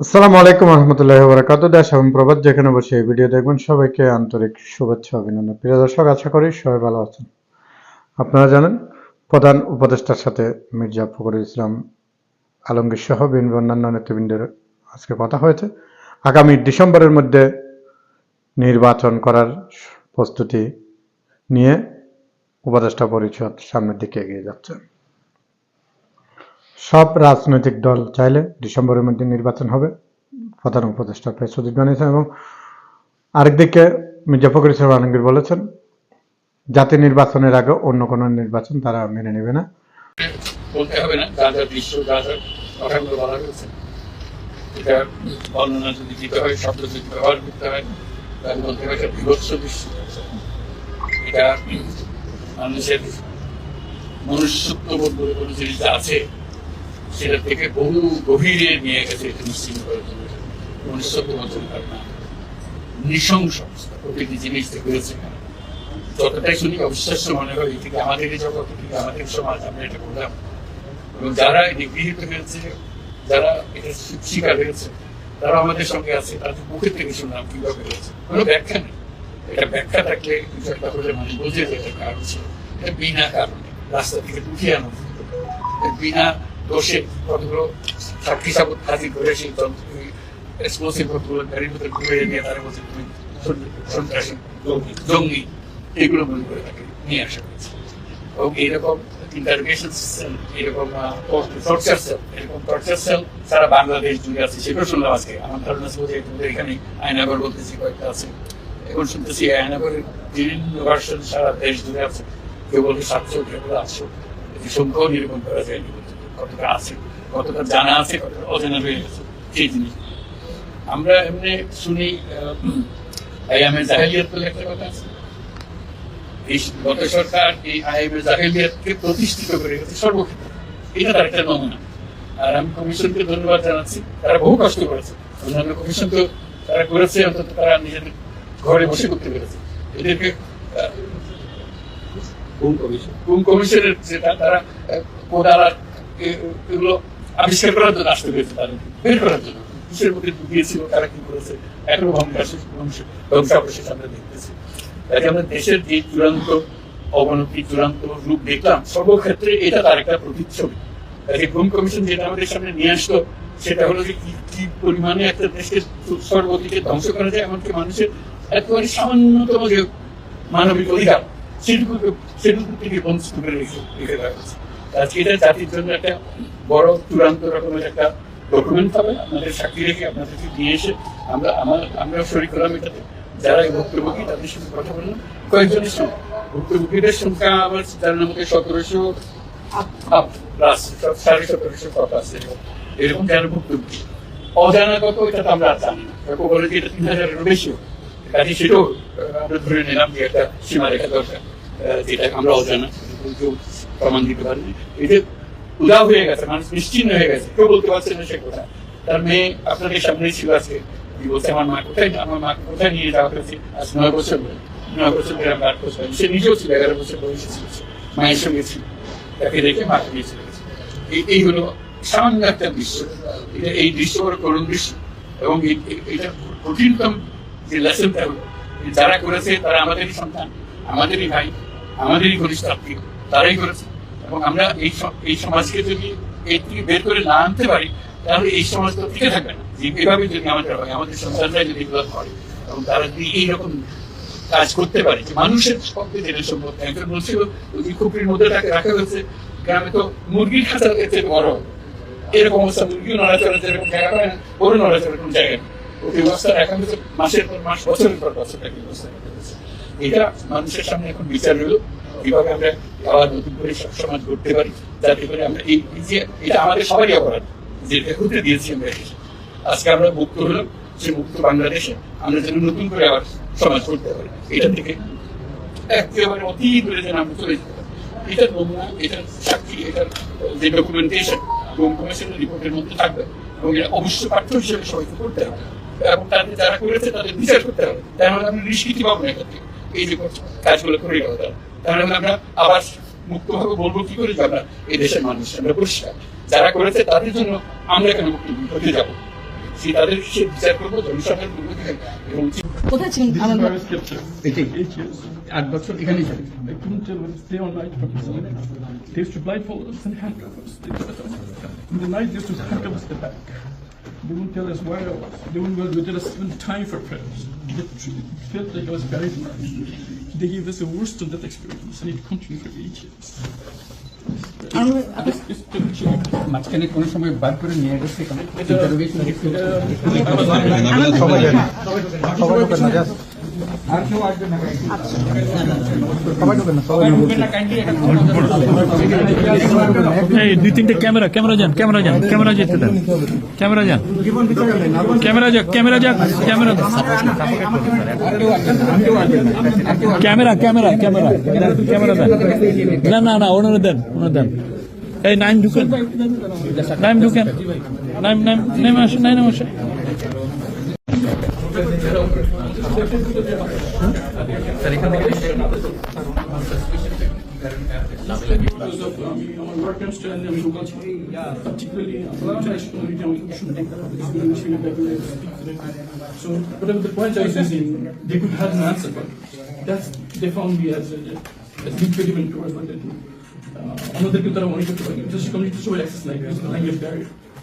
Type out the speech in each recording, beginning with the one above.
আসসালামু আলাইকুম রহমতুল্লাহ বরাকাত দেশ এবং প্রবাদ যেখানে বসে এই ভিডিও দেখবেন, সবাইকে আন্তরিক শুভেচ্ছা অভিনন্দন। প্রিয় দর্শক, আশা করি সবাই ভালো আছেন। আপনারা জানেন, প্রধান উপদেষ্টার সাথে মির্জা ফখরুল ইসলাম আলমগীর সহ বিএনপি অন্যান্য নেতৃবৃন্দের আজকে কথা হয়েছে। আগামী ডিসেম্বরের মধ্যে নির্বাচন করার প্রস্তুতি নিয়ে উপদেষ্টা পরিষদ সামনের দিকে এগিয়ে যাচ্ছে সব রাজনৈতিক দল চাইলে ডিসেম্বরের মধ্যে নির্বাচন হবে, প্রধান উপদেষ্টা প্রেস সচিব জানিয়েছেন এবং আরেকদিকে মির্জা ফখরুল ইসলাম আলমগীর বলেছেন জাতীয় নির্বাচনের আগে অন্য কোনো নির্বাচন তারা মেনে নেবে না। বলতে বলতে হবে মনুষ্যত্ব বলে কোনো জিনিস আছে? সেটা থেকে বহু গভীরে নিয়ে গেছে এটা মনে সমাজ, আমরা এটা গৃহীত হয়েছে, যারা এটা তারা আমাদের সঙ্গে আছে তাদের মুখের থেকে শুনলাম কীভাবে কোনো ব্যাখ্যা নেই। এটা ব্যাখ্যা থাকলে একটা হলে মানুষ বোঝে যে এটা কারণ ছিল বিনা কারণে। রাস্তা থেকে উঠিয়ে আনা। হতো। এটা বিনা দোষে কতগুলো সাক্ষী সাবত হাজির করে সেই এক্সপ্লোসিভ কতগুলো গাড়ির ভিতরে ঘুরে নিয়ে তুমি সন্ত্রাসী, জঙ্গি এগুলো মনে করে তাকে নিয়ে আসা হয়েছে। এবং এইরকম সেল এরকম টর্চার সেল এরকম টর্চার সেল সারা বাংলাদেশ জুড়ে আছে। সেটাও শুনলাম আজকে। আমার ধারণা ছিল যে তোমাদের এখানে আয়নাগর বলতেছি, কয়েকটা আছে। এখন শুনতেছি আয়নাগরের বিভিন্ন ভার্সন সারা দেশ জুড়ে আছে। কেউ বলতে সাতশো, কেউ আটশো। সংখ্যাও নিরূপণ করা যায়নি। কতটা আছে কতটা জানা আছে কতটা অজানা রয়ে গেছে সেই জিনিস। আমরা এমনি শুনি আইএমএ জাহেলিয়াত বলে একটা কথা আছে। এই গত সরকার এই আইএমএ জাহেলিয়াতকে প্রতিষ্ঠিত করে গেছে সর্বক্ষেত্রে। এটা তার একটা নমুনা। আর আমি কমিশনকে ধন্যবাদ জানাচ্ছি তারা বহু কষ্ট করেছে। অন্যান্য কমিশন তো তারা করেছে অন্তত তারা নিজেদের ঘরে বসে করতে পেরেছে। এদেরকে কোন কমিশন? কোন কমিশনের যেটা তারা কোদাল আর এ- এগুলো করার জন্য আসতে বের করার জন্য। কিসের মধ্যে ঢুকিয়েছিল তারা কি করেছে? এখনও ধ্বংসাবশেষ আমরা দেখতেছি। তাই আমরা দেশের যে চূড়ান্ত অবনতি, চূড়ান্ত রূপ দেখলাম, সর্বক্ষেত্রে এটা তার একটা প্রতিচ্ছবি। ঘুম কমিশন যেটা আমাদের সামনে নিয়ে আসলো, সেটা হলো যে কি কি পরিমাণে একটা দেশকে সর্বদিকে ধ্বংস করা যায়, এমনকি মানুষের একেবারে সামান্যতম যে মানবিক অধিকার, সেটুকু সেটুকু থেকে বঞ্চিত করে রেখে রেখে দেওয়া হয়েছে। আজকে জাতির জন্য একটা বড় চূড়ান্ত রকমের একটা ডকুমেন্ট হবে। আপনাদের সাক্ষী রেখে আপনাদেরকে নিয়ে এসে আমরা আমার আমরা শরীর করলাম এটাতে যারা ভুক্তভোগী, তাদের সঙ্গে কথা বললাম। কয়েকজনের সঙ্গে। ভুক্তভোগীদের সংখ্যা আমার জানার মধ্যে সতেরোশো প্লাস সাড়ে সতেরোশো কত আছে? এরকম। যারা ভুক্তভোগী। অজানা কত এটা তো আমরা জানি না। বলে যে এটা তিন হাজারেরও বেশি কাজে সেটাও আমরা ধরে নিলাম যে একটা সীমারেখা দরকার যেটা আমরা অজানা। এই যে হয়ে গেছে, মানুষ নিশ্চিন্ন হয়ে গেছে, কেউ বলতে পারছে না সে কথা তার মেয়ে সামনেই ছিল বলছে? আমার মা কোথায়? আমার মা কোথায় নিয়ে যাওয়া হয়েছে? আজ নয় বছর নয় বছর ধরে আট বছর সে নিজেও ছিল, এগারো বছর বয়সে ছিল মায়ের সঙ্গে ছিল। তাকে রেখে গেছে। এই- হলো সামান্য একটা দৃশ্য। এটা এই দৃশ্য করুণ দৃশ্য। এবং এটা কঠিনতম যে লেসনটা হলো যারা করেছে তারা আমাদেরই সন্তান, আমাদেরই ভাই, আমাদেরই ঘনিষ্ঠ আত্মীয়, তারাই করেছে। এবং আমরা এই সমাজকে যদি এর থেকে বের করে না আনতে পারি, তাহলে এই সমাজ তো টিকে থাকবে না। যে এভাবে যদি আমাদের আমাদের সন্তানরা যদি এগুলো করে, এবং তারা যদি এইরকম কাজ করতে পারে, যে মানুষের পক্ষে যেটা সম্ভব। একজন বলছিল, ওই খুপড়ির মধ্যে তাকে রাখা হয়েছে, গ্রামে তো মুরগির খাঁচা এর থেকে বড়। এরকম অবস্থা, মুরগিও নড়াচড়া, যেরকম জায়গা পায় না, ওরও নড়াচড়া কোনো জায়গা নেই। ওকে ব্যবস্থা রাখা হয়েছে মাসের পর মাস, বছরের পর বছর তাকে ব্যবস্থা এটা মানুষের সামনে এখন বিচার হলো। কীভাবে আমরা আবার নতুন করে সমাজ করতে পারি, যাতে করে আমরা এই যে, এটা আমাদের সবারই অপরাধ যেটা হতে দিয়েছি আমরা আজকে আমরা মুক্ত হলাম, সে মুক্ত বাংলাদেশে আমরা যেন নতুন করে আবার সমাজ করতে পারি। এটা থেকে একেবারে অতি দূরে যেন আমরা চলে যেতে এটা নমুনা এটার সাক্ষী এটার যে ডকুমেন্টেশন কমিশনের রিপোর্টের মধ্যে থাকবে, এবং এটা অবশ্য পাঠ্য হিসেবে সবাইকে করতে হবে। এবং তাদের যারা করেছে, তাদের বিচার করতে হবে। তাহলে আমরা নিষ্কৃতি পাবো না এখান থেকে এই যে কাজগুলো করে গেল তারা। তাহলে আমরা আবার মুক্তভাবে বলব কি করে যে আমরা এই দেশের মানুষ আমরা পরিষ্কার যারা করেছে তাদের জন্য আমরা কেন মুক্ত হতে যাব তাদের সে বিচার করব জনসভার এবং কোথায় ছিলেন আট বছর এখানেই ছিলেন day or night from. They used to blindfold us and handcuff us. On- In the night, they used to handcuff us to the back. They wouldn't tell us where I was. They wouldn't really tell us even time for prayers. It felt like I was buried alive. They gave us a worse than death experience, and it continued for eight years. আনন্দ আপনি It's, it's still changed. মাঝখানে কোনো সময় বার করে নিয়ে গেছে না এই দুই তিনটে ক্যামেরা ক্যামেরা যান ক্যামেরা যান ক্যামেরা যেতে দেন ক্যামেরা যান। ক্যামেরা যাক ক্যামেরা যাক camera camera camera camera camera দেন। না না না ওনারা দেন ওনারা দেন। এই নাইম ঢুকেন। নাইম ঢুকেন। নাইম নাইম নেমে আসেন নাইম আসেন। our work and strength and local particularly uh, international media, we should take that because we should be able to speak to them. So whatever the point I was using, they could have an answer, but that's, they found me as a, as impediment towards what they do. Uh, আমাদেরকে তারা মনে করতে পারে just community সবাই access নাই language barrier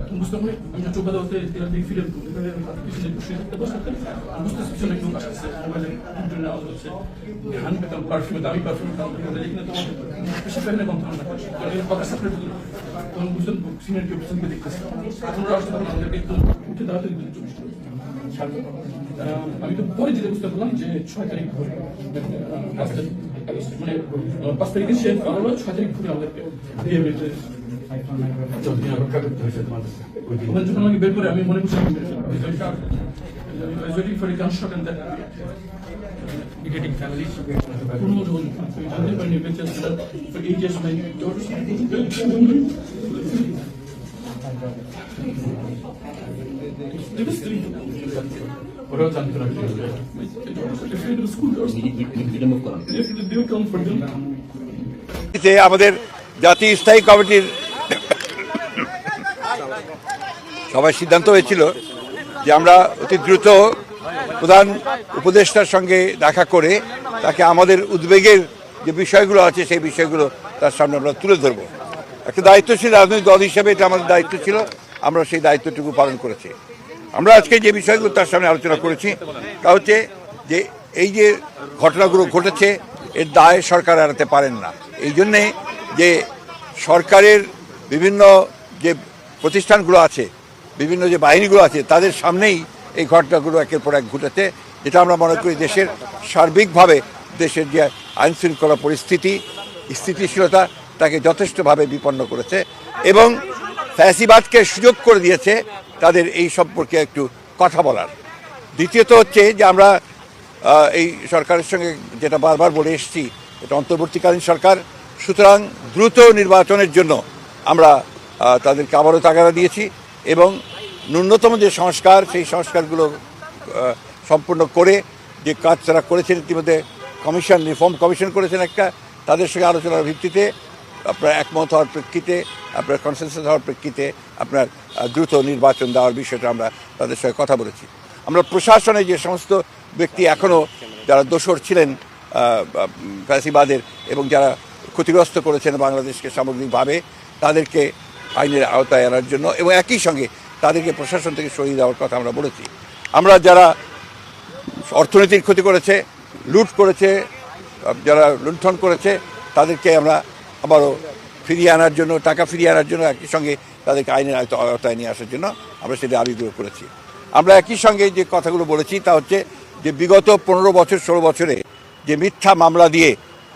এগুলো বুঝতে পারি আমি চোখ বাঁধা হতে এরা দিয়ে ফিরে পিছনে বসে থাকতে বসে থাকতে বুঝতে পিছনে কেউ আসছে মোবাইলে দুটো আওয়াজ হচ্ছে ঘান পেতাম পারফিউমে দামি পারফিউম কাম করতে যেখানে তোমার বেশি ফেলে কম থাম না কারণ এর কথা সাপড়ে দিল তখন বুঝতেন সিনিয়র কেউ পিছনকে দেখতেছে তোমরা আসতে পারো আমি তো পরে যেটা বুঝতে পারলাম যে ছয় তারিখ ভোরে। মানে পাঁচ তারিখে সে পারল ছয় তারিখ ভোরে আমাদেরকে যখন আমাকে বের করে আমি মনে করছি waiting for and then getting for eight years my daughters were still ওরাও আমাদের জাতীয় স্থায়ী কমিটির সবাই সিদ্ধান্ত হয়েছিল যে আমরা অতি দ্রুত প্রধান উপদেষ্টার সঙ্গে দেখা করে তাকে আমাদের উদ্বেগের যে বিষয়গুলো আছে, সেই বিষয়গুলো তার সামনে আমরা তুলে ধরবো। একটা দায়িত্বশীল রাজনৈতিক দল হিসেবে এটা আমাদের দায়িত্ব ছিল। আমরা সেই দায়িত্বটুকু পালন করেছি। আমরা আজকে যে বিষয়গুলো তার সামনে আলোচনা করেছি, তা হচ্ছে যে এই যে ঘটনাগুলো ঘটেছে, এর দায় সরকার এড়াতে পারেন না। এই জন্যে যে সরকারের বিভিন্ন যে প্রতিষ্ঠানগুলো আছে, বিভিন্ন যে বাহিনীগুলো আছে, তাদের সামনেই এই ঘটনাগুলো একের পর এক ঘটেছে, যেটা আমরা মনে করি দেশের সার্বিকভাবে দেশের যে আইন শৃঙ্খলা পরিস্থিতি, স্থিতিশীলতা, তাকে যথেষ্টভাবে বিপন্ন করেছে এবং ফ্যাসিবাদকে সুযোগ করে দিয়েছে তাদের এই সম্পর্কে একটু কথা বলার। দ্বিতীয়ত হচ্ছে যে আমরা এই সরকারের সঙ্গে যেটা বারবার বলে এসেছি, এটা অন্তর্বর্তীকালীন সরকার, সুতরাং দ্রুত নির্বাচনের জন্য আমরা তাদেরকে আবারও তাগাদা দিয়েছি এবং ন্যূনতম যে সংস্কার, সেই সংস্কারগুলো সম্পূর্ণ করে যে কাজ তারা করেছেন, ইতিমধ্যে কমিশন, রিফর্ম কমিশন করেছেন একটা, তাদের সঙ্গে আলোচনার ভিত্তিতে আপনার একমত হওয়ার প্রেক্ষিতে, আপনার কনসেনসাস হওয়ার প্রেক্ষিতে আপনার দ্রুত নির্বাচন দেওয়ার বিষয়টা আমরা তাদের সঙ্গে কথা বলেছি। আমরা প্রশাসনে যে সমস্ত ব্যক্তি এখনও যারা দোষর ছিলেন ফ্যাসিবাদের এবং যারা ক্ষতিগ্রস্ত করেছেন বাংলাদেশকে সামগ্রিকভাবে, তাদেরকে আইনের আওতায় আনার জন্য এবং একই সঙ্গে তাদেরকে প্রশাসন থেকে সরিয়ে দেওয়ার কথা আমরা বলেছি। আমরা যারা অর্থনীতির ক্ষতি করেছে, লুট করেছে, যারা লুণ্ঠন করেছে, তাদেরকে আমরা আবারও ফিরিয়ে আনার জন্য, টাকা ফিরিয়ে আনার জন্য একই সঙ্গে তাদেরকে আইনের আওতায় নিয়ে আসার জন্য আমরা সেটা আবিগ্রহ করেছি। আমরা একই সঙ্গে যে কথাগুলো বলেছি তা হচ্ছে যে বিগত পনেরো বছর, ষোলো বছরে যে মিথ্যা মামলা দিয়ে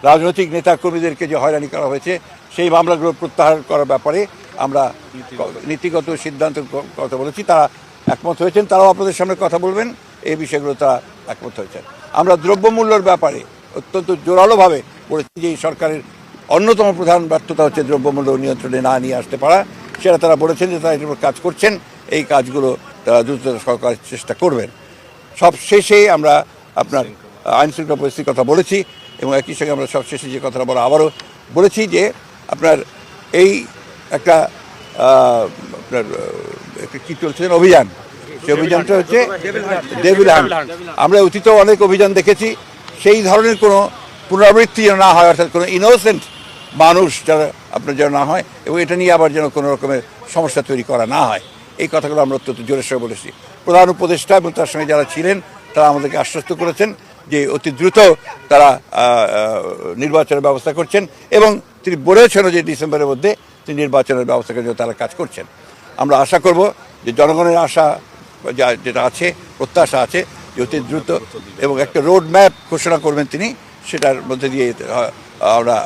রাজনৈতিক নেতা কর্মীদেরকে যে হয়রানি করা হয়েছে, সেই মামলাগুলো প্রত্যাহার করার ব্যাপারে আমরা নীতিগত সিদ্ধান্ত কথা বলেছি। তারা একমত হয়েছেন, তারাও আপনাদের সামনে কথা বলবেন। এই বিষয়গুলো তারা একমত হয়েছেন। আমরা দ্রব্যমূল্যর ব্যাপারে অত্যন্ত জোরালোভাবে বলেছি যে এই সরকারের অন্যতম প্রধান ব্যর্থতা হচ্ছে দ্রব্যমূল্য নিয়ন্ত্রণে না নিয়ে আসতে পারা। সেটা তারা বলেছেন যে তারা এটার উপর কাজ করছেন এই কাজগুলো তারা দ্রুততর সহকারে চেষ্টা করবেন। সব শেষে আমরা আপনার আইন শৃঙ্খলা পরিস্থিতির কথা বলেছি এবং একই সঙ্গে আমরা সব শেষে যে কথাটা বলা আবারও বলেছি যে আপনার এই একটা আপনার কী চলছে অভিযান? সেই অভিযানটা হচ্ছে ডেভিল হ্যান্ড আমরা অতীতেও অনেক অভিযান দেখেছি। সেই ধরনের কোনো পুনরাবৃত্তি যেন না হয় অর্থাৎ কোনো ইনোসেন্ট মানুষ যারা আপনার যেন না হয় এবং এটা নিয়ে আবার যেন কোনো রকমের সমস্যা তৈরি করা না হয়। এই কথাগুলো আমরা অত্যন্ত সঙ্গে বলেছি। প্রধান উপদেষ্টা এবং তার সঙ্গে যারা ছিলেন, তারা আমাদেরকে আশ্বস্ত করেছেন যে অতি দ্রুত তারা নির্বাচনের ব্যবস্থা করছেন এবং তিনি বলেছেনও যে ডিসেম্বরের মধ্যে তিনি নির্বাচনের ব্যবস্থা জন্য তারা কাজ করছেন। আমরা আশা করব যে জনগণের আশা যা, যেটা আছে, প্রত্যাশা আছে যে অতি দ্রুত এবং একটা রোড ম্যাপ ঘোষণা করবেন তিনি, সেটার মধ্যে দিয়ে আমরা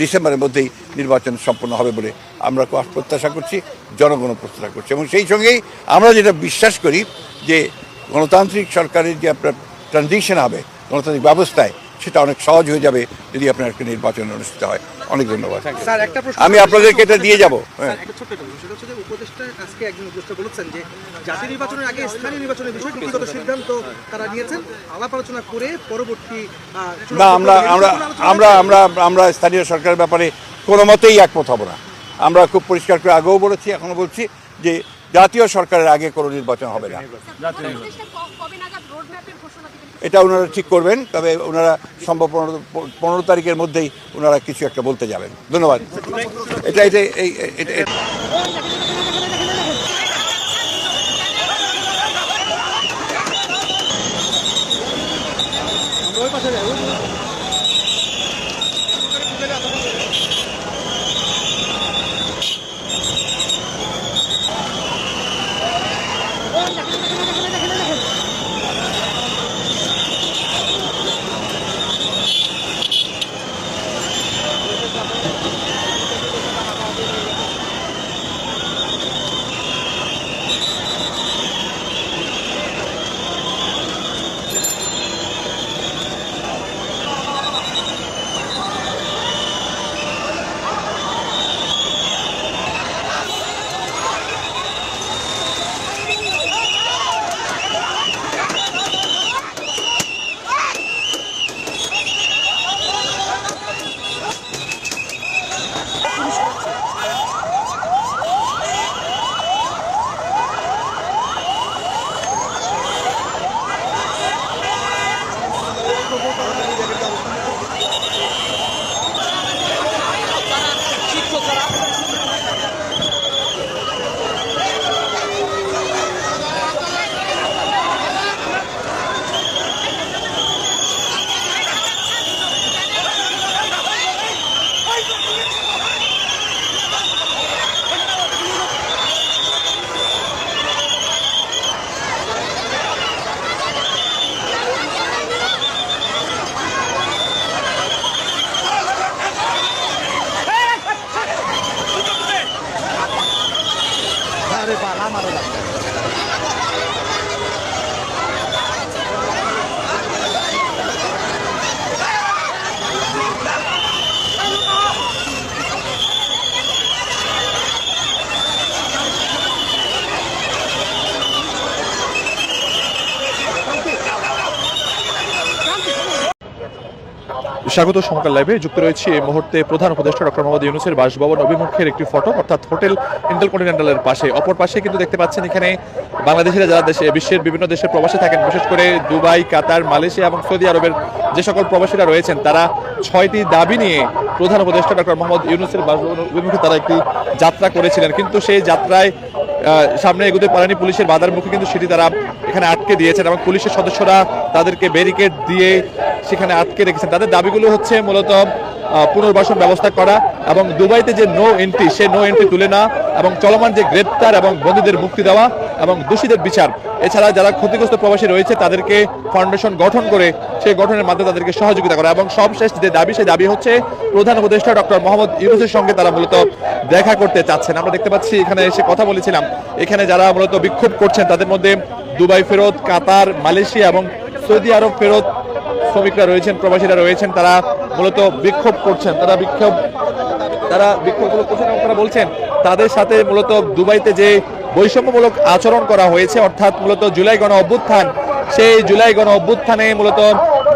ডিসেম্বরের মধ্যেই নির্বাচন সম্পন্ন হবে বলে আমরা প্রত্যাশা করছি, জনগণও প্রত্যাশা করছে। এবং সেই সঙ্গেই আমরা যেটা বিশ্বাস করি যে গণতান্ত্রিক সরকারের যে আপনার ট্রানজিশন হবে, গণতান্ত্রিক ব্যবস্থায় সেটা অনেক সহজ হয়ে যাবে যদি আপনার একটা নির্বাচন অনুষ্ঠিত হয়। অনেক ধন্যবাদ। স্যার একটা প্রশ্ন আমি আপনাদেরকে এটা দিয়ে যাব। হ্যাঁ। স্যার, একটা ছোট্ট প্রশ্ন সেটা হচ্ছে যে উপদেষ্টা আজকে একজন উপদেষ্টা বলেছেন যে জাতীয় নির্বাচনের আগে স্থানীয় নির্বাচনের বিষয়ে নীতিগত সিদ্ধান্ত তারা নিয়েছেন। আলাপ আলোচনা করে পরবর্তী আহ, না আমরা আমরা আমরা আমরা আমরা স্থানীয় সরকারের ব্যাপারে কোনো মতেই একমত হব না। আমরা খুব পরিষ্কার করে আগেও বলেছি এখনও বলছি যে জাতীয় সরকারের আগে কোনো নির্বাচন হবে না কবে নাগাদ রোড ম্যাপের ঘোষণা দিবেন এটা ওনারা ঠিক করবেন, তবে ওনারা সম্ভব পনেরো তারিখের মধ্যেই ওনারা কিছু একটা বলতে যাবেন। ধন্যবাদ। এটা এটা, এই マロだった。স্বাগত, সমকাল লাইভে। যুক্ত রয়েছে এই মুহূর্তে প্রধান উপদেষ্টা ডক্টর মোহাম্মদ ইউনুসের বাসভবন, অভিমুখের একটি ফটো, অর্থাৎ হোটেল ইন্টারকন্টিনেন্টালের পাশে। অপর পাশে কিন্তু দেখতে পাচ্ছেন এখানে বাংলাদেশিরা যারা দেশে, বিশ্বের বিভিন্ন দেশে প্রবাসী থাকেন, বিশেষ করে দুবাই, কাতার, মালয়েশিয়া এবং সৌদি আরবের যে সকল প্রবাসীরা রয়েছেন, তারা ছয়টি দাবি নিয়ে প্রধান উপদেষ্টা ডক্টর মোহাম্মদ ইউনুসের বাসভবন অভিমুখে তারা একটি যাত্রা করেছিলেন। কিন্তু সেই যাত্রায় সামনে এগুতে পারেনি পুলিশের বাধার মুখে, কিন্তু সেটি তারা এখানে আটকে দিয়েছেন এবং পুলিশের সদস্যরা তাদেরকে ব্যারিকেড দিয়ে সেখানে আটকে রেখেছেন। তাদের দাবিগুলো হচ্ছে মূলত পুনর্বাসন ব্যবস্থা করা এবং দুবাইতে যে নো এন্ট্রি সে নো এন্ট্রি তুলে না এবং চলমান যে গ্রেপ্তার এবং বন্দীদের মুক্তি দেওয়া এবং দোষীদের বিচার, এছাড়া যারা ক্ষতিগ্রস্ত প্রবাসী রয়েছে, তাদেরকে ফাউন্ডেশন গঠন করে সেই গঠনের মাধ্যমে তাদেরকে সহযোগিতা করা এবং সবশেষ যে দাবি, সেই দাবি হচ্ছে প্রধান উপদেষ্টা ডক্টর মোহাম্মদ ইউনুসের সঙ্গে তারা মূলত দেখা করতে চাচ্ছেন। আমরা দেখতে পাচ্ছি এখানে এসে কথা বলেছিলাম। এখানে যারা মূলত বিক্ষোভ করছেন, তাদের মধ্যে দুবাই ফেরত, কাতার, মালয়েশিয়া এবং সৌদি আরব ফেরত শ্রমিকরা রয়েছেন, প্রবাসীরা রয়েছেন, তারা মূলত বিক্ষোভ করছেন। তারা বিক্ষোভ তারা বিক্ষোভগুলো করছেন তারা বলছেন, তাদের সাথে মূলত দুবাইতে যে বৈষম্যমূলক আচরণ করা হয়েছে, অর্থাৎ মূলত জুলাই গণ অভ্যুত্থান, সেই জুলাই গণ অভ্যুত্থানে মূলত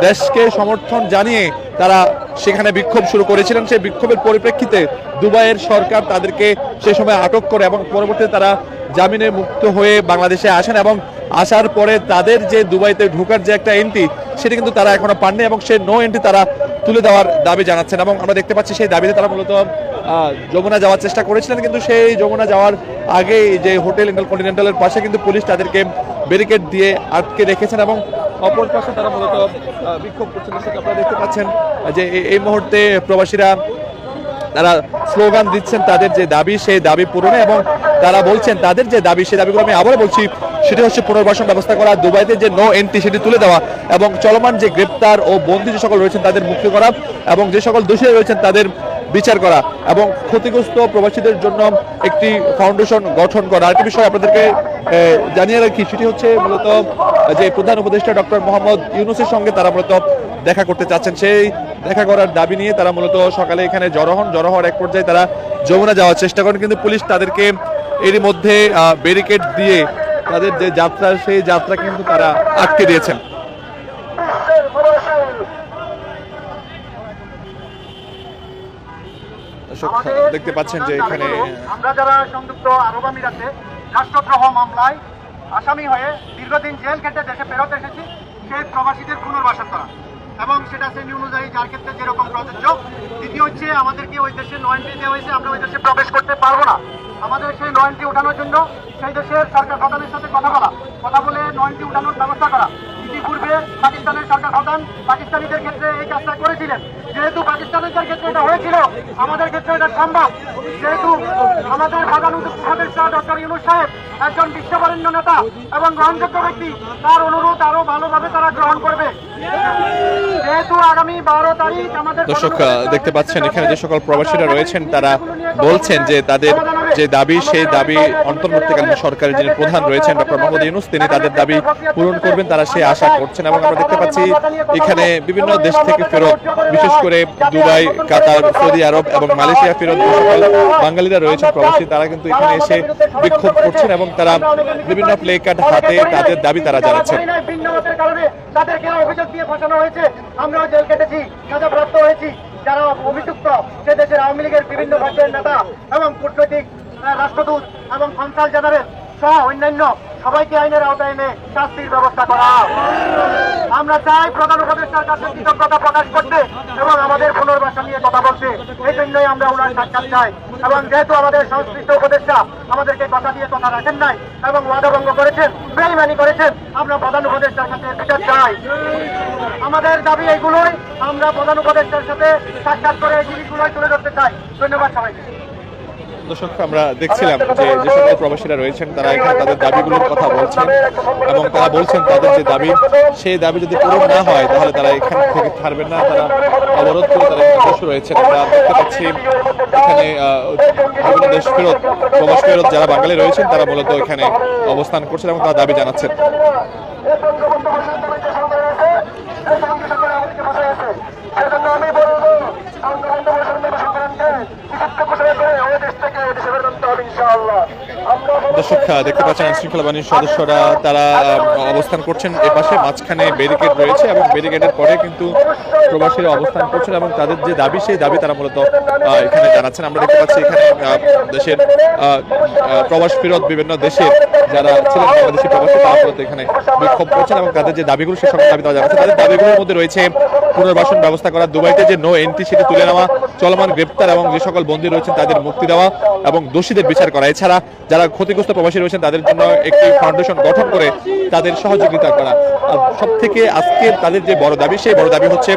দেশকে সমর্থন জানিয়ে তারা সেখানে বিক্ষোভ শুরু করেছিলেন। সেই বিক্ষোভের পরিপ্রেক্ষিতে দুবাইয়ের সরকার তাদেরকে সে সময় আটক করে এবং পরবর্তীতে তারা জামিনে মুক্ত হয়ে বাংলাদেশে আসেন এবং আসার পরে তাদের যে দুবাইতে ঢোকার যে একটা এন্ট্রি সেটা কিন্তু তারা এখনও পাননি এবং সেই নো এন্ট্রি তারা তুলে দেওয়ার দাবি জানাচ্ছেন এবং আমরা দেখতে পাচ্ছি সেই দাবিতে তারা মূলত যমুনা যাওয়ার চেষ্টা করেছিলেন, কিন্তু সেই যমুনা যাওয়ার আগেই যে হোটেল ইন্টারকন্টিনেন্টালের পাশে কিন্তু পুলিশ তাদেরকে ব্যারিকেড দিয়ে আটকে রেখেছেন এবং অপর পাশে তারা মূলত বিক্ষোভ করছেন। দর্শক আপনারা দেখতে পাচ্ছেন, যে এই মুহূর্তে প্রবাসীরা তারা স্লোগান দিচ্ছেন তাদের যে দাবি, সেই দাবি পূরণে এবং তারা বলছেন, তাদের যে দাবি সেই দাবিগুলো আমি আবারও বলছি সেটি হচ্ছে পুনর্বাসন ব্যবস্থা করা, দুবাইতে যে নো এন্ট্রি সেটি তুলে দেওয়া এবং চলমান যে গ্রেপ্তার ও বন্দী যে সকল রয়েছেন তাদের মুক্তি করা এবং যে সকল দোষী রয়েছেন তাদের বিচার করা এবং ক্ষতিগ্রস্ত প্রবাসীদের জন্য একটি ফাউন্ডেশন গঠন করা। আরেকটি বিষয় আপনাদেরকে জানিয়ে রাখি, সেটি হচ্ছে মূলত যে প্রধান উপদেষ্টা ডক্টর মোহাম্মদ ইউনুসের সঙ্গে তারা মূলত দেখা করতে চাচ্ছেন। সেই দেখা করার দাবি নিয়ে তারা মূলত সকালে এখানে জড়ো হন। জড়ো হওয়ার এক পর্যায়ে তারা যমুনা যাওয়ার চেষ্টা করেন, কিন্তু পুলিশ তাদেরকে এরই মধ্যে ব্যারিকেড দিয়ে তাদের যে যাত্রা সেই যাত্রা কিন্তু তারা আটকে দিয়েছেন। দেখতে পাচ্ছেন যে এখানে আমরা যারা সংযুক্ত আরব আমিরাতে রাষ্ট্রদ্রোহ মামলায় আসামি হয়ে দীর্ঘদিন জেল কেটে দেশে ফেরত এসেছি সেই প্রবাসীদের পুনর্বাসন করা। এবং সেটা শ্রেণি অনুযায়ী যার ক্ষেত্রে যেরকম প্রযোজ্য। দ্বিতীয় হচ্ছে আমাদেরকে ওই দেশে নয়েন্টি দেওয়া হয়েছে, আমরা ওই দেশে প্রবেশ করতে পারব না। আমাদের সেই নয়েন্টি উঠানোর জন্য সেই দেশের সরকার প্রধানের সাথে কথা বলা। কথা বলে নয়েন্টি উঠানোর ব্যবস্থা করা। ইতিপূর্বে পাকিস্তানের সরকার প্রধান পাকিস্তানিদের ক্ষেত্রে এই কাজটা করেছিলেন। যেহেতু পাকিস্তানের ক্ষেত্রে এটা হয়েছিল আমাদের ক্ষেত্রে এটা সম্ভব। যেহেতু আমাদের প্রধান উপদেষ্টা ডক্টর ইউনুস সাহেব একজন বিশ্ববরেণ্য নেতা এবং গ্রহণযোগ্য ব্যক্তি তার অনুরোধ আরও ভালোভাবে তারা গ্রহণ করবে। দর্শক দেখতে পাচ্ছেন এখানে যে সকল প্রবাসীরা রয়েছেন তারা বলছেন যে তাদের যে দাবি সেই দাবি অন্তর্বর্তীকালীন সরকারের যিনি প্রধান রয়েছেন ডক্টর মোহাম্মদ ইউনুস তিনি তাদের দাবি পূরণ করবেন তারা সেই আশা করছেন এবং আমরা দেখতে পাচ্ছি এখানে বিভিন্ন দেশ থেকে ফেরত বিশেষ করে দুবাই, কাতার, সৌদি আরব এবং মালয়েশিয়া ফেরত সকল বাঙালিরা রয়েছেন প্রবাসী। তারা কিন্তু এখানে এসে বিক্ষোভ করছেন এবং তারা বিভিন্ন প্লে কার্ড হাতে তাদের দাবি তারা জানাচ্ছেন। তাদেরকে অভিযোগ দিয়ে ফাঁসানো হয়েছে জেল কেটেছি। হয়েছি যারা অভিযুক্ত সে দেশের আওয়ামী লীগের বিভিন্ন নেতা এবং কূটনৈতিক রাষ্ট্রদূত এবং কনসাল জেনারেল অন্যান্য। সবাইকে আইনের আওতায় এনে শাস্তির ব্যবস্থা করা আমরা চাই প্রধান উপদেষ্টার কাছে কৃতজ্ঞতা প্রকাশ করতে এবং আমাদের পুনর্বাসন নিয়ে কথা বলতে। এই জন্যই আমরা ওনার সাক্ষাৎ চাই। এবং যেহেতু আমাদের সংশ্লিষ্ট উপদেষ্টা আমাদেরকে কথা দিয়ে কথা রাখেন নাই এবং ওয়াদাভঙ্গ করেছেন, বেইমানি করেছেন, আমরা প্রধান উপদেষ্টার কাছে বিচার চাই। আমাদের দাবি এইগুলোই। আমরা প্রধান উপদেষ্টার সাথে সাক্ষাৎ করে এই জিনিসগুলোই তুলে ধরতে চাই। ধন্যবাদ সবাইকে। দর্শক আমরা দেখছিলাম যে যে সকল প্রবাসীরা রয়েছেন তারা এখানে তাদের দাবিগুলোর কথা বলছেন এবং তারা বলছেন তাদের যে দাবি সেই দাবি যদি পূরণ না হয় তাহলে তারা এখান থেকে ছাড়বেন না তারা অবরোধ করে তারা বসে রয়েছেন। আমরা দেখতে পাচ্ছি এখানে বিভিন্ন দেশ ফেরত প্রবাস ফেরত যারা বাঙালি রয়েছেন তারা মূলত এখানে অবস্থান করছেন এবং তারা দাবি জানাচ্ছেন সেজন্য আমি বলব সংক্রান্ত সংক্রান্তে ওই দেশ থেকে দেশে বেরোতে হবে ইনশাআল্লাহ আমরা দর্শক দেখতে পাচ্ছেন শৃঙ্খলা বাহিনীর সদস্যরা, তারা অবস্থান করছেন এ পাশে, মাঝখানে ব্যারিকেড রয়েছে এবং ব্যারিকেডের পরে কিন্তু প্রবাসীরা অবস্থান করছেন এবং তাদের যে দাবি, সেই দাবি তারা মূলত এখানে জানাচ্ছেন। আমরা দেখতে পাচ্ছি এখানে দেশের প্রবাস ফেরত বিভিন্ন দেশের যারা ছিলেন, বাংলাদেশি প্রবাসী, তারা মূলত এখানে বিক্ষোভ করছেন এবং তাদের যে দাবিগুলো, সে সকল দাবি তারা জানাচ্ছেন। তাদের দাবিগুলোর মধ্যে রয়েছে পুনর্বাসন ব্যবস্থা করা, দুবাইতে যে নো এন্ট্রি সেটি তুলে নেওয়া চলমান গ্রেপ্তার এবং যে সকল বন্দী রয়েছেন তাদের মুক্তি দেওয়া এবং দোষীদের বিচার করা। এছাড়া যারা ক্ষতিগ্রস্ত প্রবাসী রয়েছেন তাদের জন্য একটি ফাউন্ডেশন গঠন করে তাদের সহযোগিতা করা। সব থেকে আজকে তাদের যে বড় দাবি, সেই বড় দাবি হচ্ছে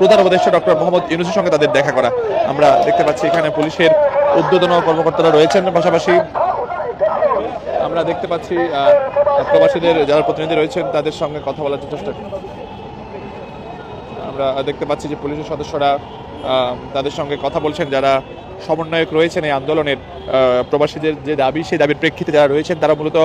প্রধান উপদেষ্টা ডক্টর মোহাম্মদ ইউনুসের সঙ্গে তাদের দেখা করা। আমরা দেখতে পাচ্ছি এখানে পুলিশের উদ্বোধন কর্মকর্তারা রয়েছেন। পাশাপাশি আমরা দেখতে পাচ্ছি প্রবাসীদের যারা প্রতিনিধি রয়েছেন তাদের সঙ্গে কথা বলার চেষ্টা আমরা দেখতে পাচ্ছি যে পুলিশের সদস্যরা তাদের সঙ্গে কথা বলছেন যারা সমন্বয়ক রয়েছেন এই আন্দোলনের প্রবাসীদের যে দাবি, সেই দাবির প্রেক্ষিতে যারা রয়েছেন, তারা মূলত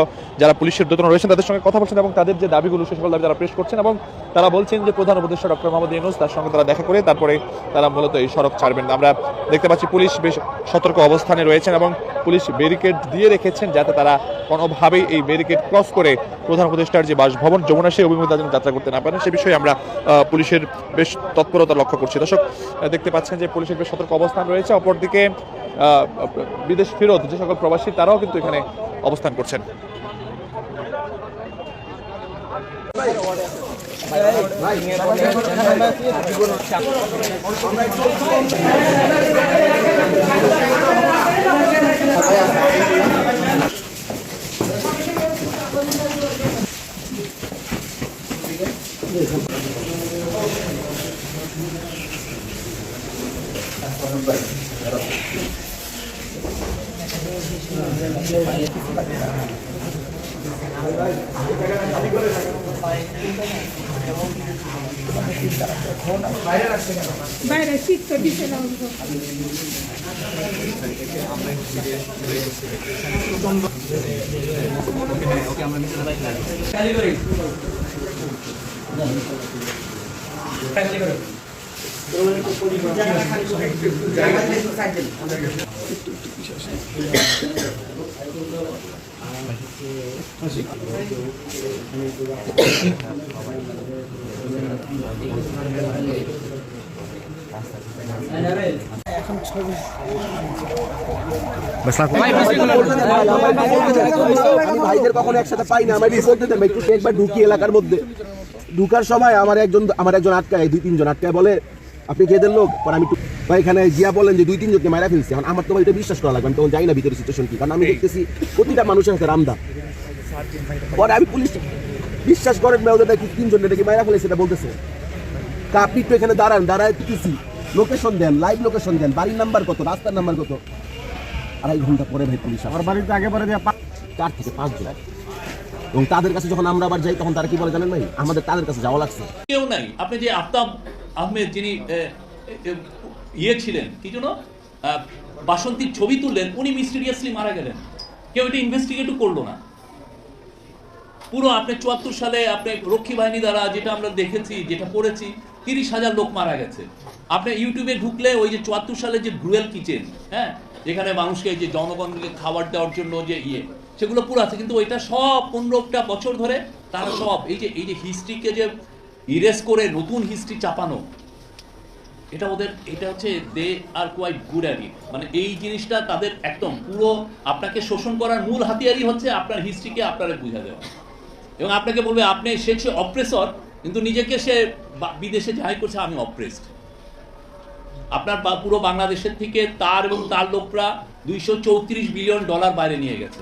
যারা পুলিশের দোতন রয়েছেন, তাদের সঙ্গে কথা বলছেন এবং তাদের যে দাবিগুলো, সে সকল দাবি তারা পেশ করছেন এবং তারা বলছেন যে প্রধান উপদেষ্টা ডক্টর মোহাম্মদ ইউনুস, তার সঙ্গে তারা দেখা করে তারপরে তারা মূলত এই সড়ক ছাড়বেন। আমরা দেখতে পাচ্ছি পুলিশ বেশ সতর্ক অবস্থানে রয়েছেন এবং পুলিশ ব্যারিকেড দিয়ে রেখেছেন যাতে তারা কোনোভাবেই এই ব্যারিকেড ক্রস করে প্রধান উপদেষ্টার যে বাসভবন, যমুনা সেই অভিমুখে যেন যাত্রা করতে না পারেন। সে বিষয়ে আমরা পুলিশের বেশ তৎপরতা লক্ষ্য করছি। দর্শক দেখতে পাচ্ছেন যে পুলিশের বেশ সতর্ক অবস্থান রয়েছে। অপরদিকে বিদেশ ফেরত যে সকল প্রবাসী তারাও কিন্তু এখানে অবস্থান করছেন। বাইরে শীতটা দিছে না আমি ভাইদের কখনো একসাথে পাই না, আমার একটু একবার ঢুকি এলাকার মধ্যে। ঢুকার সময় আমার একজন আমার একজন আটকায় দুই তিনজন আটকায়, বলে আপনি খেয়ে লোক পরে আমি একটু ভাই এখানে গিয়া বলেন যে দুই তিনজনকে মারা ফেলছে। এখন আমার তো ভাই এটা বিশ্বাস করা লাগবে আমি তখন জানি না ভিতরে সিচুয়েশন কি। কারণ আমি দেখতেছি প্রতিটা মানুষের হাতে রামদা। পরে আমি পুলিশ বিশ্বাস করেন না ওদের নাকি তিনজন নাকি মারা ফেলে সেটা বলতেছে। তা আপনি একটু এখানে দাঁড়ান দাঁড়ায় কিছু লোকেশন দেন লাইভ লোকেশন দেন বাড়ির নাম্বার কত রাস্তার নাম্বার কত? আড়াই ঘণ্টা পরে ভাই পুলিশ আমার বাড়িতে আগে পরে চার থেকে পাঁচ জন এবং তাদের কাছে যখন আমরা আবার যাই তখন তারা কি বলে জানেন ভাই? আমাদের তাদের কাছে যাওয়া লাগছে। কেউ নাই। আপনি যে আফতাব আহমেদ যিনি ইয়ে ছিলেন, কি জন্য বাসন্তীর ছবি তুললেন, উনি মিস্টিরিয়াসলি মারা গেলেন। কেউ এটা ইনভেস্টিগেটও করল না। পুরো আপনি চুয়াত্তর সালে আপনি রক্ষী বাহিনী দ্বারা যেটা আমরা দেখেছি, যেটা পড়েছি, তিরিশ হাজার লোক মারা গেছে। আপনি ইউটিউবে ঢুকলে ওই যে চুয়াত্তর সালে যে গ্রুয়েল কিচেন হ্যাঁ যেখানে মানুষকে যে জনগণকে খাবার দেওয়ার জন্য যে ইয়ে সেগুলো পুরো আছে, কিন্তু ওইটা সব পনেরোটা বছর ধরে তারা সব, এই যে এই যে হিস্ট্রিকে যে ইরেজ করে নতুন হিস্ট্রি চাপানো। এটা ওদের, এটা হচ্ছে they are quite good at it মানে এই জিনিসটা তাদের একদম পুরো আপনাকে শোষণ করার মূল হাতিয়ারই হচ্ছে আপনার হিস্ট্রিকে আপনারা বুঝা দেওয়া। এবং আপনাকে বলবে, আপনি সে হচ্ছে অপ্রেসর কিন্তু নিজেকে সে বিদেশে যাই করছে, আমি অপ্রেসড আপনার পুরো বাংলাদেশের থেকে তার এবং তার লোকরা দুইশো চৌত্রিশ বিলিয়ন ডলার বাইরে নিয়ে গেছে।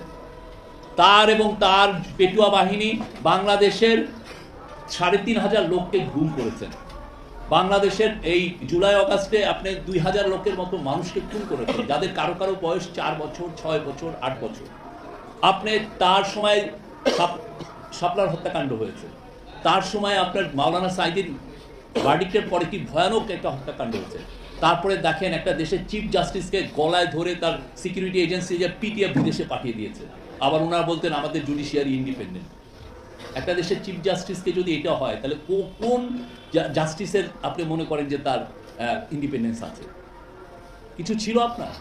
তার এবং তার পেটুয়া বাহিনী বাংলাদেশের সাড়ে তিন হাজার লোককে গুম করেছেন। বাংলাদেশের এই জুলাই অগাস্টে আপনি দুই হাজার লোকের মতো মানুষকে খুন করেছেন, যাদের কারও কারও বয়স চার বছর, ছয় বছর, আট বছর। আপনি তার সময় সাপ- শাপলার হত্যাকাণ্ড হয়েছে। তার সময় আপনার মাওলানা সাইদিন ভার্ডিক্টের পরে কি ভয়ানক একটা হত্যাকাণ্ড হয়েছে। তারপরে দেখেন একটা দেশের চিফ জাস্টিসকে গলায় ধরে তার সিকিউরিটি এজেন্সি যে পিটিএফ বিদেশে পাঠিয়ে দিয়েছে। আবার ওনারা বলতেন, আমাদের জুডিশিয়ারি ইন্ডিপেন্ডেন্ট একটা দেশের চিফ জাস্টিসকে যদি এটা হয়, তাহলে কোন জাস্টিসের আপনি মনে করেন যে তার ইন্ডিপেন্ডেন্স আছে? কিছু ছিল আপনার?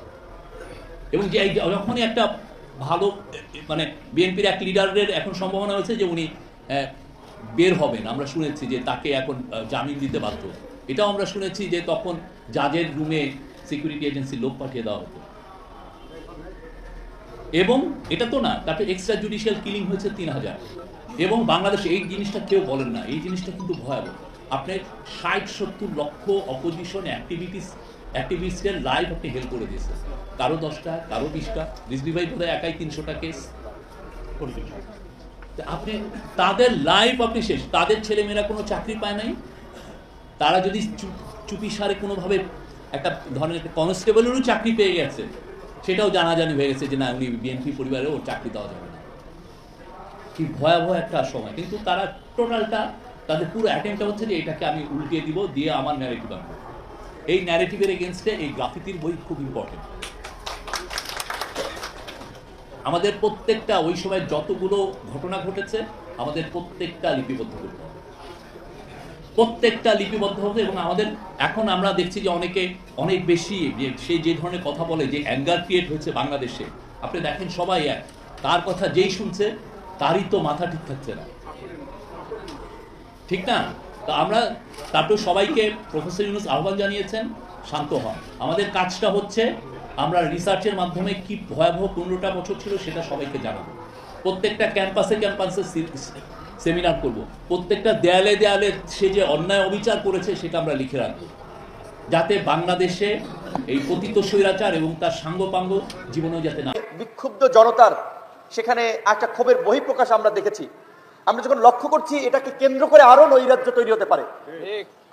এবং যে যখনই একটা ভালো মানে বিএনপির এক লিডারের এখন সম্ভাবনা হয়েছে যে উনি বের হবেন। আমরা শুনেছি যে তাকে এখন জামিন দিতে বাধ্য। এটাও আমরা শুনেছি যে তখন জাজের রুমে সিকিউরিটি এজেন্সির লোক পাঠিয়ে দেওয়া হতো। এবং এটা তো না তাতে এক্সট্রা জুডিশিয়াল কিলিং হয়েছে তিন হাজার। এবং বাংলাদেশে এই জিনিসটা কেউ বলেন না। এই জিনিসটা কিন্তু ভয়াবহ। আপনি ষাট, সত্তর লক্ষ অপোজিশন অ্যাক্টিভিটিস অ্যাক্টিভিস্টের লাইভ আপনি হেল্প করে দিয়েছেন। কারও দশটা, কারও বিশটা। রিজভি ভাই বোধহয় একাই তিনশোটা কেস আপনি, তাদের লাইফ আপনি শেষ। তাদের ছেলেমেয়েরা কোনো চাকরি পায় নাই? তারা যদি চুপ- সারে কোনোভাবে একটা ধরনের একটা কনস্টেবলেরও চাকরি পেয়ে গেছে, সেটাও জানাজানি হয়ে গেছে যে না, উনি বিএনপি পরিবারেও চাকরি দেওয়া যাবে কি ভয়াবহ একটা সময়। কিন্তু তারা টোটালটা, তাদের পুরো অ্যাটেম্পটা হচ্ছে যে এটাকে আমি উল্টিয়ে দিব, দিয়ে আমার ন্যারেটিভ আনব এই ন্যারেটিভের এগেনস্টে এই গ্রাফিতির বই খুব ইম্পর্টেন্ট আমাদের প্রত্যেকটা ওই সময় যতগুলো ঘটনা ঘটেছে, আমাদের প্রত্যেকটা লিপিবদ্ধ করতে হবে। প্রত্যেকটা লিপিবদ্ধ হবে এবং আমাদের, এখন আমরা দেখছি যে অনেকে অনেক বেশি সে যে ধরনের কথা বলে যে অ্যাঙ্গার ক্রিয়েট হয়েছে বাংলাদেশে, আপনি দেখেন সবাই এক। তার কথা যেই শুনছে তারই তো মাথা ঠিক থাকছে না। ঠিক না? তো আমরা তারপর সবাইকে প্রফেসর ইউনুস আহ্বান জানিয়েছেন, শান্ত হন। আমাদের কাজটা হচ্ছে আমরা রিসার্চের মাধ্যমে কি ভয়াবহ পনেরোটা বছর ছিল সেটা সবাইকে জানাব। প্রত্যেকটা ক্যাম্পাসে ক্যাম্পাসে সেমিনার করব। প্রত্যেকটা দেয়ালে দেয়ালে সে যে অন্যায় অবিচার করেছে সেটা আমরা লিখে রাখব। যাতে বাংলাদেশে এই পতিত স্বৈরাচার এবং তার সাঙ্গপাঙ্গ জীবনেও যাতে না বিক্ষুব্ধ জনতার সেখানে একটা ক্ষোভের বহিঃপ্রকাশ আমরা দেখেছি। আমরা যখন লক্ষ্য করছি এটাকে কেন্দ্র করে আরও নৈরাজ্য তৈরি হতে পারে।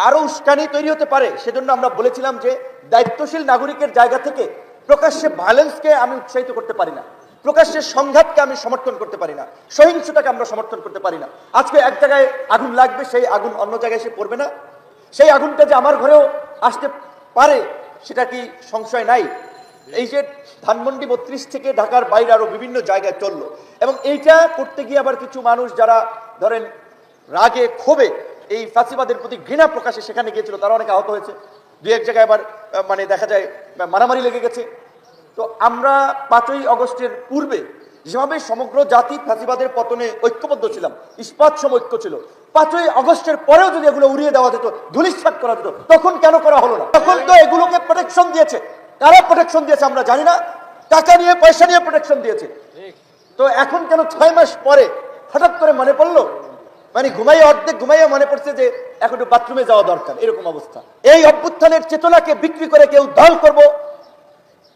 আরও উস্কানি তৈরি হতে পারে। সেজন্য আমরা বলেছিলাম যে দায়িত্বশীল নাগরিকের জায়গা থেকে প্রকাশ্যে ভায়োলেন্সকে আমি উৎসাহিত করতে পারি না। প্রকাশ্যে সংঘাতকে আমি সমর্থন করতে পারি না। সহিংসতাকে আমরা সমর্থন করতে পারি না। আজকে এক জায়গায় আগুন লাগবে সেই আগুন অন্য জায়গায় এসে পড়বে না। সেই আগুনটা যে আমার ঘরেও আসতে পারে সেটা কি সংশয় নাই? এই যে ধানমন্ডি বত্রিশ থেকে ঢাকার বাইরে আরও বিভিন্ন জায়গায় চলল। এবং এইটা করতে গিয়ে আবার কিছু মানুষ যারা ধরেন রাগে ক্ষোভে এই ফাঁসিবাদের প্রতি ঘৃণা প্রকাশে সেখানে গিয়েছিল, তারা অনেক আহত হয়েছে। দু এক জায়গায় আবার মানে দেখা যায়, মারামারি লেগে গেছে। তো আমরা পাঁচই অগস্টের পূর্বে যেভাবে সমগ্র জাতি ফাঁসিবাদের পতনে ঐক্যবদ্ধ ছিলাম, ইস্পাত সম ঐক্য ছিল, পাঁচই অগস্টের পরেও যদি এগুলো উড়িয়ে দেওয়া যেত, ধুলিস্বাত করা যেত, তখন কেন করা হলো না? তখন তো এগুলোকে প্রোটেকশন দিয়েছে। কারা প্রোটেকশন দিয়েছে আমরা জানি না। টাকা নিয়ে, পয়সা নিয়ে প্রোটেকশন দিয়েছে। তো এখন কেন ছয় মাস পরে হঠাৎ করে মনে পড়ল? মানে ঘুমাইয়ে অর্ধেক ঘুমাইয়ে মনে পড়ছে যে এখন একটু বাথরুমে যাওয়া দরকার, এরকম অবস্থা। এই অভ্যুত্থানের চেতনাকে বিক্রি করে কেউ দল করব,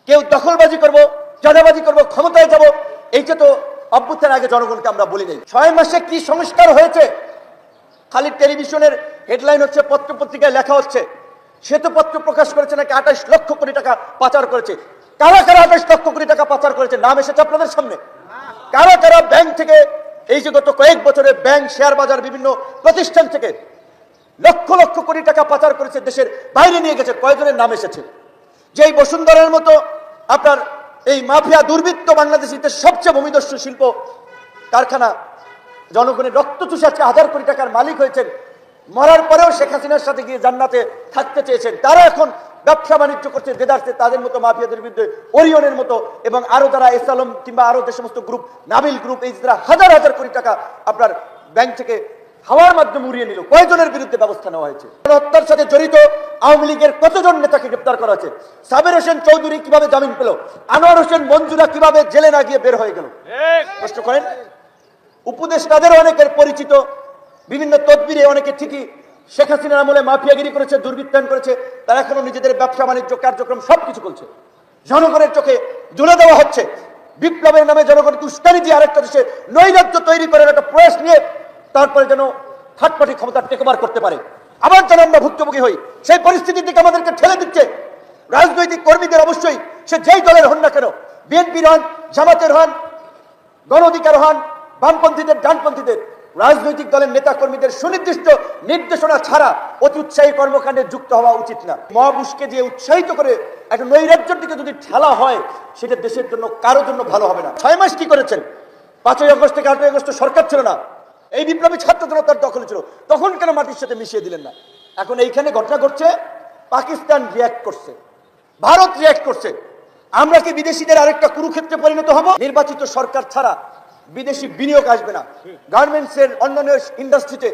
কেউ দখলবাজি করব চাঁদাবাজি করব, ক্ষমতায় যাব এইটা তো অভ্যুত্থান আগে জনগণকে আমরা বলি নাই। ছয় মাসে কি সংস্কার হয়েছে? খালি টেলিভিশনের হেডলাইন হচ্ছে পত্র পত্রিকায় লেখা হচ্ছে শ্বেতপত্র প্রকাশ করেছে নাকি আঠাশ লক্ষ কোটি টাকা পাচার করেছে? কারা কারা আঠাশ লক্ষ কোটি টাকা পাচার করেছে? নাম এসেছে আপনাদের সামনে। কারা কারা ব্যাংক থেকে এই যে গত কয়েক বছরে ব্যাংক, শেয়ার বাজার, বিভিন্ন প্রতিষ্ঠান থেকে লক্ষ লক্ষ কোটি টাকা পাচার করেছে, দেশের বাইরে নিয়ে গেছে কয়েকজনের নাম এসেছে? যেই বসুন্ধরার মতো আপনার এই মাফিয়া দুর্বৃত্ত বাংলাদেশ ইতিহাসের সবচেয়ে ভূমিদস্য শিল্প কারখানা, জনগণের রক্ত চুষে আজকে হাজার কোটি টাকার মালিক হয়েছেন মরার পরেও শেখ হাসিনার সাথে গিয়ে জান্নাতে থাকতে চেয়েছেন। তারা এখন ব্যবসা বাণিজ্য করছে দেদারসে তাদের মতো মাফিয়াদের বিরুদ্ধে ওরিয়নের মতো এবং আরও যারা এস আলম কিংবা আরও যে সমস্ত গ্রুপ নাবিল গ্রুপ এই যারা হাজার হাজার কোটি টাকা আপনার ব্যাংক থেকে হাওয়ার মাধ্যমে উড়িয়ে নিল। কয়জনের বিরুদ্ধে ব্যবস্থা নেওয়া হয়েছে? হত্যার সাথে জড়িত আওয়ামী লীগের কতজন নেতাকে গ্রেপ্তার করা হয়েছে? সাবের হোসেন চৌধুরী কীভাবে জামিন পেল? আনোয়ার হোসেন মঞ্জুরা কীভাবে জেলে না গিয়ে বের হয়ে গেল? প্রশ্ন করেন? উপদেষ্টাদের অনেকের পরিচিত বিভিন্ন তদবিরে অনেকে ঠিকই শেখ হাসিনার আমলে মাফিয়াগিরি করেছে, দুর্বৃত্তায়ন করেছে, তারা এখনও নিজেদের ব্যবসা, বাণিজ্য, কার্যক্রম সবকিছু করছে। জনগণের চোখে জুলে দেওয়া হচ্ছে। বিপ্লবের নামে জনগণকে উস্কানি দিয়ে আরেকটা দেশে নৈরাজ্য তৈরি করার একটা প্রয়াস নিয়ে তারপরে যেন থার্ড ক্ষমতা টেকোবার করতে পারে। আবার যেন আমরা ভুক্তভোগী হই, সেই পরিস্থিতির দিকে আমাদেরকে ঠেলে দিচ্ছে। রাজনৈতিক কর্মীদের অবশ্যই, সে যেই দলের হন না কেন, বিএনপির হন, জামাতের হন গণ অধিকার হন, বামপন্থীদের, ডানপন্থীদের রাজনৈতিক দলের নেতা কর্মীদের সুনির্দিষ্ট নির্দেশনা ছাড়া অতি উৎসাহী কর্মকাণ্ডে যুক্ত হওয়া উচিত না। মহাবুশকে দিয়ে উৎসাহিত করে একটা নৈরাজ্যের দিকে যদি ঠেলা হয়, সেটা দেশের জন্য, কারোর জন্য ভালো হবে না। ছয় মাস কি করেছেন? পাঁচই আগস্ট থেকে আটই আগস্ট সরকার ছিল না। এই বিপ্লবী ছাত্র জনতার দখলে ছিল। তখন কেন মাটির সাথে মিশিয়ে দিলেন না? এখন এইখানে ঘটনা ঘটছে, পাকিস্তান রিয়াক্ট করছে। ভারত রিয়াক্ট করছে। আমরা কি বিদেশিদের আরেকটা কুরুক্ষেত্রে পরিণত হব? নির্বাচিত সরকার ছাড়া বিদেশি বিনিয়োগ আসবে না। গার্মেন্টস এর অন্যান্য ইন্ডাস্ট্রিতে